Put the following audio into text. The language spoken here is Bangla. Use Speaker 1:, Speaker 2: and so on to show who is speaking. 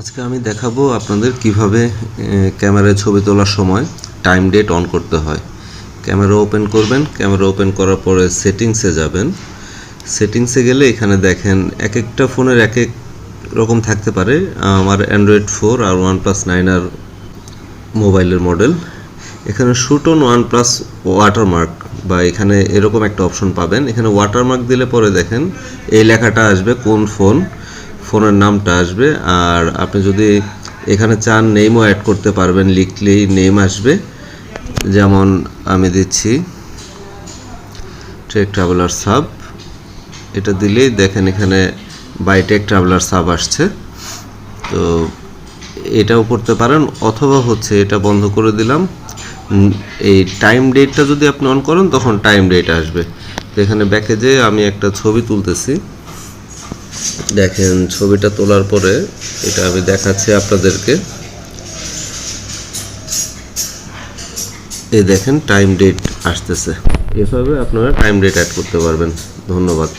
Speaker 1: আজকে আমি দেখাবো আপনাদের কীভাবে ক্যামেরায় ছবি তোলার সময় টাইম ডেট অন করতে হয়। ক্যামেরা ওপেন করবেন, ক্যামেরা ওপেন করার পরে সেটিংসে যাবেন। সেটিংসে গেলে এখানে দেখেন এক একটা ফোনের এক এক রকম থাকতে পারে। আমার অ্যান্ড্রয়েড ফোর আর ওয়ান প্লাস নাইন আর মোবাইলের মডেল এখানে shoot on OnePlus watermark বা এখানে এরকম একটা অপশন পাবেন। এখানে ওয়াটারমার্ক দিলে পরে দেখেন এই লেখাটা আসবে কোন ফোন ফোনের নামটা আসবে, আর আপনি যদি এখানে চান নেমও অ্যাড করতে পারবেন, লিখলেই নেম আসবে। যেমন আমি দিচ্ছি ট্রেক ট্রাভেলার সাব এটা দিলেই দেখেন এখানে বাইটেক ট্রাভেলার সাব আসছে। তো এটাও করতে পারেন, অথবা হচ্ছে এটা বন্ধ করে দিলাম। এই টাইম ডেটটা যদি আপনি অন করেন, তখন টাইম ডেট আসবে। তো এখানে ব্যাকে যে আমি একটা ছবি তুলতেছি। দেখেন, ছবিটা তোলার পরে এটা আমি দেখাচ্ছি আপনাদেরকে। এই দেখেন টাইম ডেট আসতেছে। এভাবে আপনারা টাইম ডেট অ্যাড করতে পারবেন। ধন্যবাদ।